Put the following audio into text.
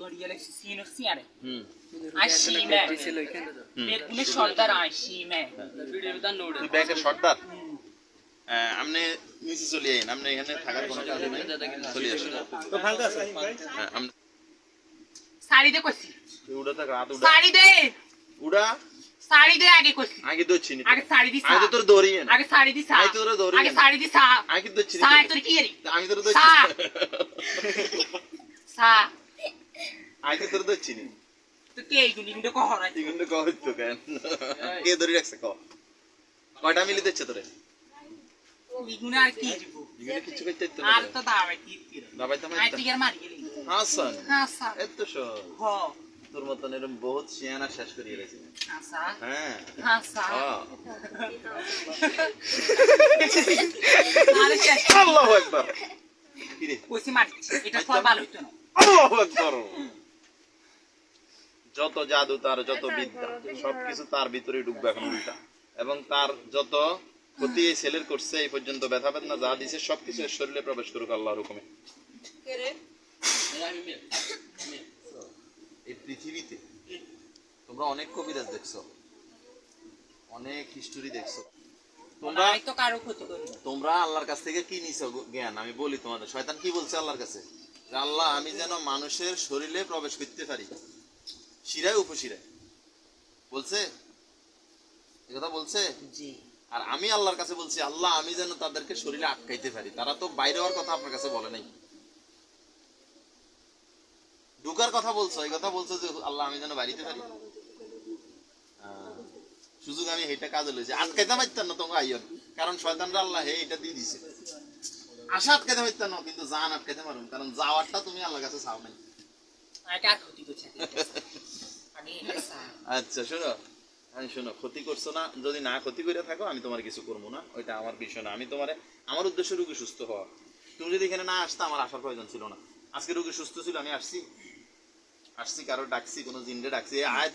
সিনো সিয়ারে। হুম। আশি মে বেগুনে সর্দার আশি মে তুই ব্যাংকের সর্দার? হ্যাঁ, আপনি নিচে চলে আইন আপনি এখানে থাকার কোনো কাজ নাই। চলে আসেন হ্যাঁ, আপনি- শাড়ি দে কইছি। তুই উড়া থাক রাত উড়া। শাড়ি দে উড়া। শাড়ি দে আগে কইছি। আগে দচ্ছি নি। আগে শাড়ি দিছা তো তোর দৌড়ি না। আগে শাড়ি দিছা আমি তোরে ধরি আগে। শাড়ি দিছা আগে দচ্ছি নি সা তোর। কি এরি? আমি তোর সা। দচ্ছি সা। আগে তোর দচ্ছি নি তো কে এইগুলি কিন্তু কহরাই তুই কিন্তু কহ তো কেন? কে ধরে রাখছে ক? কয়টা মিলি দিচ্ছে তোরে? ইগুনে আর কি? দিব এখানে কিছু করতে তো আর তো দাবাই কি দাবাই তো আই টিকার মারি গেলি। হাসান। হ্যাঁ সা এত সহজ হ। তোর মতন এরকম বহুত শিয়ানা শেষ করিয়ে গেছি। হ্যাঁ। আল্লাহু আকবার। কিরে? কইছি মারি এটা ফল ভালো হইতো না। আল্লাহু আকবার। যত জাদু তার যত বিদ্যা সবকিছু তার ভিতরে ঢুকবে এখন উল্টা। এবং তার যত ক্ষতি এই ছেলের করছে এই পর্যন্ত ব্যথা বেদনা যা দিছে সবকিছু এর শরীরে প্রবেশ করুক আল্লাহর হুকুমে। এই পৃথিবীতে তোমরা অনেক কবিরাজ দেখছ অনেক হিস্টোরি দেখছ। তোমরা তো কারও ক্ষতি তোমরা আল্লাহর কাছ থেকে কি নিছো জ্ঞান? আমি বলি তোমাদের শয়তান কি বলছে আল্লাহর কাছে? আল্লাহ আমি যেন মানুষের শরীরে প্রবেশ করতে পারি। শিরায় উপশিরায়। বলছে? কথা বলছে? জি। আর আমি আল্লাহর কাছে বলছি আল্লাহ আমি যেন তাদেরকে শরীরে আটকাইতে পারি। তারা তো বাইরে হওয়ার কথা আপনার কাছে বলে নাই। ঢুকার কথা বলছো এই কথা বলছো যে আল্লাহ আমি যেন বাড়িতে পারি? সুযোগ আমি এটা কাজে লইছি। আটকাইতে পারতাম না তোমাকে আইয়ন। কারণ শয়তানরা আল্লাহ হে এটা দিয়ে দিছে। আশা আটকাইতে পারতাম না কিন্তু জান আটকাইতে পারুন। কারণ যাওয়ারটা তুমি আল্লাহর কাছে চাও নাই। এটা ক্ষতি করছে। আচ্ছা শোনো। আমি শোনো, ক্ষতি করছ না, যদি না ক্ষতি করে থাকো, আমি তোমার কিছু করব না। ওইটা আমার বিষয় না। আমি তোমার, আমার উদ্দেশ্য রুগী সুস্থ হওয়া। তুমি যদি এখানে না আসতে, আমার আসার প্রয়োজন ছিল না। আজকে রুগী সুস্থ ছিল, আমি আসছি। আসছি, কারও ডাকছি, কোনো জিন্দে ডাকছি। আয়